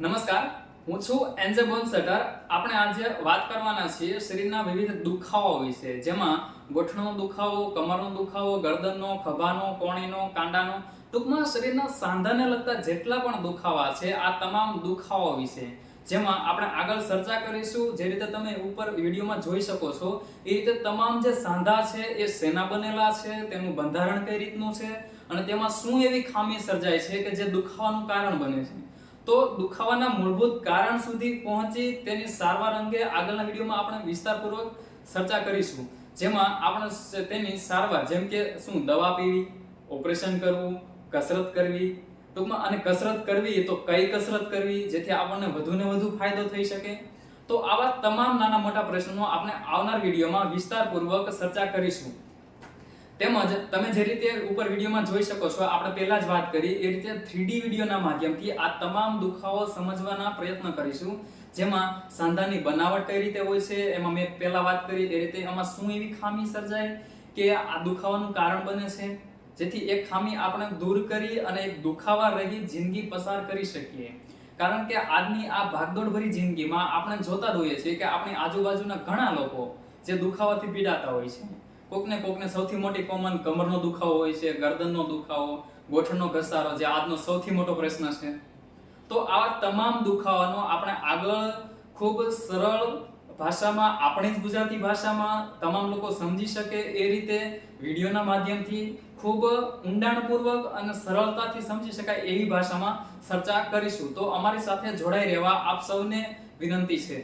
નમસ્કાર, હું છું એન્જેબોન સટર આપણે આજે વાત કરવાના છીએ શરીરના વિવિધ દુખાવો વિશે, જેમાં ગોઠણનો દુખાવો, કમરનો દુખાવો, ગરદનનો, ખભાનો, કોણીનો, કાંડાનો, ટૂંકમાં શરીરના સાંધાને લગતા જેટલા પણ દુખાવા છે, આ તમામ દુખાવાઓ વિશે. જેમાં આપણે આગળ ચર્ચા કરીશું, જે રીતે તમે ઉપર વિડીયોમાં જોઈ શકો છો, એ રીતે તમામ જે સાંધા છે, એ શેના બનેલા છે, તેનું બંધારણ કઈ રીતનું છે, અને તેમાં શું એવી ખામી સર્જાય છે કે જે દુખાવાનું કારણ બને છે. તો દુખાવાના મૂળભૂત કારણ સુધી પહોંચી તેની સારવાર અંગે આગળના વિડીયોમાં આપણે વિસ્તારપૂર્વક ચર્ચા કરીશું. જેમાં આપણે તેની સારવાર, જેમ કે શું, દવા પીવી, ઓપરેશન કરવું, કસરત કરવી, ટૂંકમાં, અને કસરત કરવી તો કઈ કસરત કરવી, જેથી આપણને વધુ ને વધુ ફાયદો થઈ શકે? તો આવા તમામ નાના મોટા પ્રશ્નો આપણે આવનાર વિડીયોમાં વિસ્તારપૂર્વક ચર્ચા કરીશું. તેમજ તમે જે રીતે ઉપર વિડીયોમાં જોઈ શકો છો, આપણે પહેલા જ વાત કરી, એ રીતે 3D વિડીયોના માધ્યમથી આ તમામ દુખાવો સમજવાના પ્રયત્ન કરીશું. જેમાં સાંધાની બનાવટ કઈ રીતે હોય છે, એમાં મેં પહેલા વાત કરી, એ રીતે એમાં શું એવી ખામી સર્જાય કે આ દુખાવાનું કારણ બને છે. જેથી એક ખામી આપણે દૂર કરી અને એક દુખાવા રહી જિંદગી પસાર કરી શકીએ. કારણ કે આજની આ ભાગદોડભરી જિંદગીમાં આપણે જોતા જ હોઈએ છીએ કે આપણી આજુબાજુના ઘણા લોકો જે દુખાવાથી પીડાતા હોય છે. કોકને કોકને સૌથી મોટી કોમન કમરનો દુખાવો હોય છે, ગરદનનો દુખાવો, ગોઠણનો ઘસારો જે આજનો સૌથી મોટો પ્રશ્ન છે. તો આ તમામ દુખાવાનો આપણે આગળ ખૂબ સરળ ભાષામાં, આપણી જ ગુજરાતી ભાષામાં તમામ લોકો સમજી શકે એ રીતે વિડીયોના માધ્યમથી ખૂબ ઊંડાણપૂર્વક અને સરળતાથી સમજી શકાય એવી ભાષામાં ચર્ચા કરીશું. તો અમારી સાથે જોડાઈ રહેવા આપ સૌને વિનંતી છે.